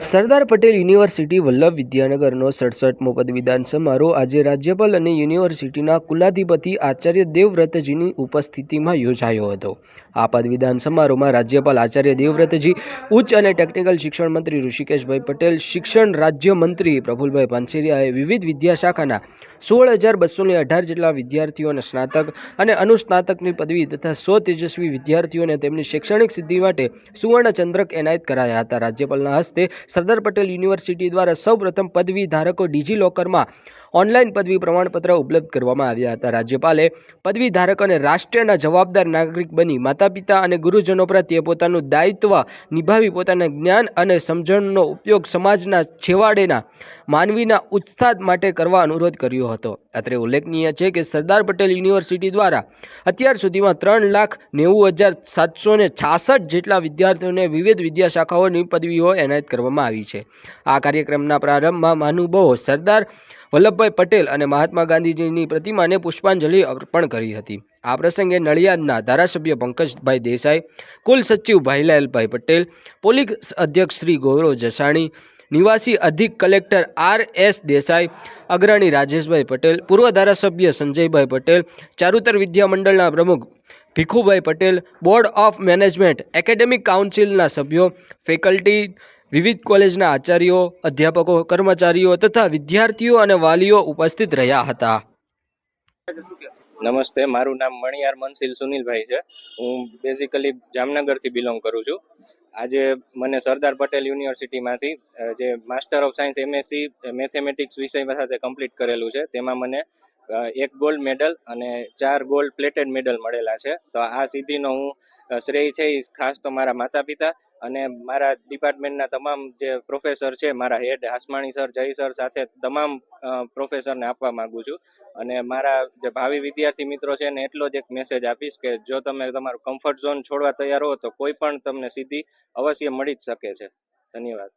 સરદાર Patel university Vallabh વિદ્યાનગરનો સડસઠમો પદવીદાન સમારોહ આજે રાજ્યપાલ અને યુનિવર્સિટીના કુલાધિપતિ આચાર્ય દેવવ્રતજીની ઉપસ્થિતિમાં યોજાયો હતો. આ પદવીદાન સમારોહમાં રાજ્યપાલ આચાર્ય દેવવ્રતજી, ઉચ્ચ અને ટેકનિકલ શિક્ષણ મંત્રી ઋષિકેશભાઈ પટેલ, શિક્ષણ રાજ્યમંત્રી પ્રફુલભાઈ પાનસેરિયાએ વિવિધ વિદ્યાશાખાના સોળ હજાર બસોને અઢાર જેટલા વિદ્યાર્થીઓને સ્નાતક અને અનુસ્નાતકની પદવી તથા સો તેજસ્વી વિદ્યાર્થીઓને તેમની શૈક્ષણિક સિદ્ધિ માટે સુવર્ણચંદ્રક એનાયત કરાયા હતા. રાજ્યપાલના હસ્તે સરદાર પટેલ યુનિવર્સિટી દ્વારા સૌપ્રથમ પદવી ધારકો ડિજિલોકરમાં ઓનલાઈન પદવી પ્રમાણપત્ર ઉપલબ્ધ કરવામાં આવ્યા હતા. રાજ્યપાલે પદવી ધારકોને રાષ્ટ્રના જવાબદાર નાગરિક બની માતા પિતા અને ગુરુજનો પ્રત્યે પોતાનું દાયિત્વ નિભાવી પોતાના જ્ઞાન અને સમજણનો ઉપયોગ સમાજના છેવાડેના માનવીના ઉત્સાહ માટે કરવા અનુરોધ કર્યો હતો. અત્રે ઉલ્લેખનીય છે કે સરદાર પટેલ યુનિવર્સિટી દ્વારા અત્યાર સુધીમાં ત્રણ લાખ નેવું હજાર સાતસો ને છાસઠ જેટલા વિદ્યાર્થીઓને વિવિધ વિદ્યાશાખાઓની પદવીઓ એનાયત કરવામાં આવી છે. આ કાર્યક્રમના પ્રારંભમાં મહાનુભાવો સરદાર વલ્લભભાઈ પટેલ અને મહાત્મા ગાંધીજીની પ્રતિમાને પુષ્પાંજલિ અર્પણ કરી હતી. આ પ્રસંગે નડિયાદના ધારાસભ્ય પંકજભાઈ દેસાઈ કુલ સચિવ ભાઈલાલભાઈ પટેલ, પોલીસ અધ્યક્ષ શ્રી ગૌરવ જસાણી નિવાસી અધિક કલેક્ટર આર એસ દેસાઈ, અગ્રણી રાજેશભાઈ પટેલ, પૂર્વ ધારાસભ્ય સંજયભાઈ પટેલ, ચારુતર વિદ્યા મંડળના પ્રમુખ Bhikhubhai Patel, board of management, academic કાઉન્સિલના સભ્યો, ફેકલ્ટી, વિવિધ કોલેજના આચાર્યો, અધ્યાપકો, કર્મચારીઓ તથા વિદ્યાર્થીઓ અને વાલીઓ ઉપસ્થિત રહ્યા હતા. નમસ્તે, મારું નામ મણિયાર મનસિલ સુનિલભાઈ છે. હું બેઝિકલી જામનગરથી બિલોંગ કરું છું. આજે મને સરદાર પટેલ યુનિવર્સિટીમાંથી જે master of science MSc mathematics વિષય સાથે કમ્પ્લીટ કરેલું છે, તેમાં મને એક ગોલ્ડ મેડલ અને ચાર ગોલ્ડ પ્લેટેડ મેડલ મળેલા છે. તો આ સિદ્ધિનો હું શ્રેય છે એ ખાસ તો મારા માતા પિતા અને મારા ડિપાર્ટમેન્ટના તમામ જે પ્રોફેસર છે, મારા હેડ હાસમાણી સર જય સર સાથે તમામ પ્રોફેસરને આપવા માંગુ છું. અને મારા જે ભાવિ વિદ્યાર્થી મિત્રો છે ને એટલો જ એક મેસેજ આપીશ કે જો તમે તમારું કમ્ફર્ટ ઝોન છોડવા તૈયાર હો, તો કોઈ પણ તમને સીધી અવશ્ય મળી જ શકે છે. ધન્યવાદ.